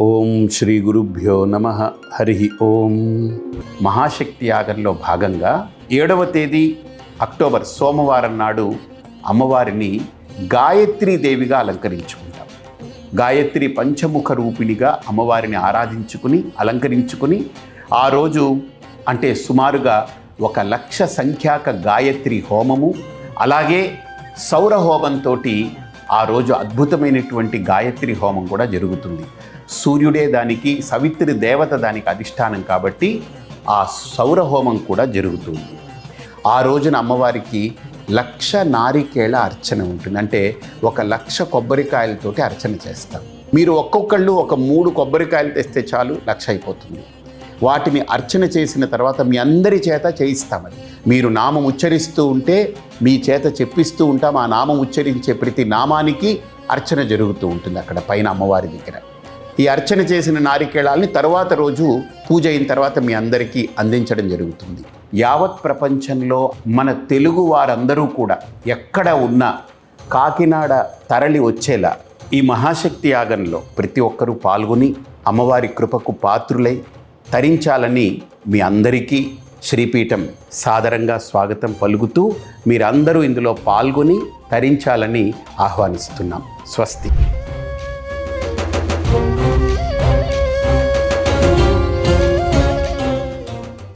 ఓం శ్రీ గురుభ్యో నమ. హరి ఓం. మహాశక్తి యాగంలో భాగంగా ఏడవ తేదీ అక్టోబర్ సోమవారం నాడు అమ్మవారిని గాయత్రీ దేవిగా అలంకరించుకుంటాం. గాయత్రి పంచముఖ రూపిణిగా అమ్మవారిని ఆరాధించుకుని అలంకరించుకుని ఆ రోజు అంటే సుమారుగా ఒక లక్ష సంఖ్యాక గాయత్రి హోమము అలాగే సౌర హోమంతో ఆ రోజు అద్భుతమైనటువంటి గాయత్రి హోమం కూడా జరుగుతుంది. సూర్యుడే దానికి సవిత్రి దేవత దానికి అధిష్టానం కాబట్టి ఆ సౌర హోమం కూడా జరుగుతుంది. ఆ రోజున అమ్మవారికి లక్ష నారికేళ అర్చన ఉంటుంది. అంటే ఒక లక్ష కొబ్బరికాయలతోటి అర్చన చేస్తాం మీరు ఒక్కొక్కళ్ళు ఒక మూడు కొబ్బరికాయలు తెస్తే చాలు లక్ష అయిపోతుంది. వాటిని అర్చన చేసిన తర్వాత మీ అందరి చేత చేయిస్తామని. మీరు నామం ఉచ్చరిస్తూ ఉంటే మీ చేత చెప్పిస్తూ ఉంటాం. ఆ నామం ఉచ్చరించే ప్రతి నామానికి అర్చన జరుగుతూ ఉంటుంది అక్కడ పైన అమ్మవారి దగ్గర. ఈ అర్చన చేసిన నారికేళాలని తర్వాత రోజు పూజ అయిన తర్వాత మీ అందరికీ అందించడం జరుగుతుంది. యావత్ ప్రపంచంలో మన తెలుగు వారందరూ కూడా ఎక్కడ ఉన్నా కాకినాడ తరలి వచ్చేలా ఈ మహాశక్తి యాగంలో ప్రతి ఒక్కరూ పాల్గొని అమ్మవారి కృపకు పాత్రులై తరించాలని మీ అందరికీ శ్రీపీఠం సాదరంగా స్వాగతం పలుకుతూ మీరందరూ ఇందులో పాల్గొని తరించాలని ఆహ్వానిస్తున్నాం. స్వస్తి.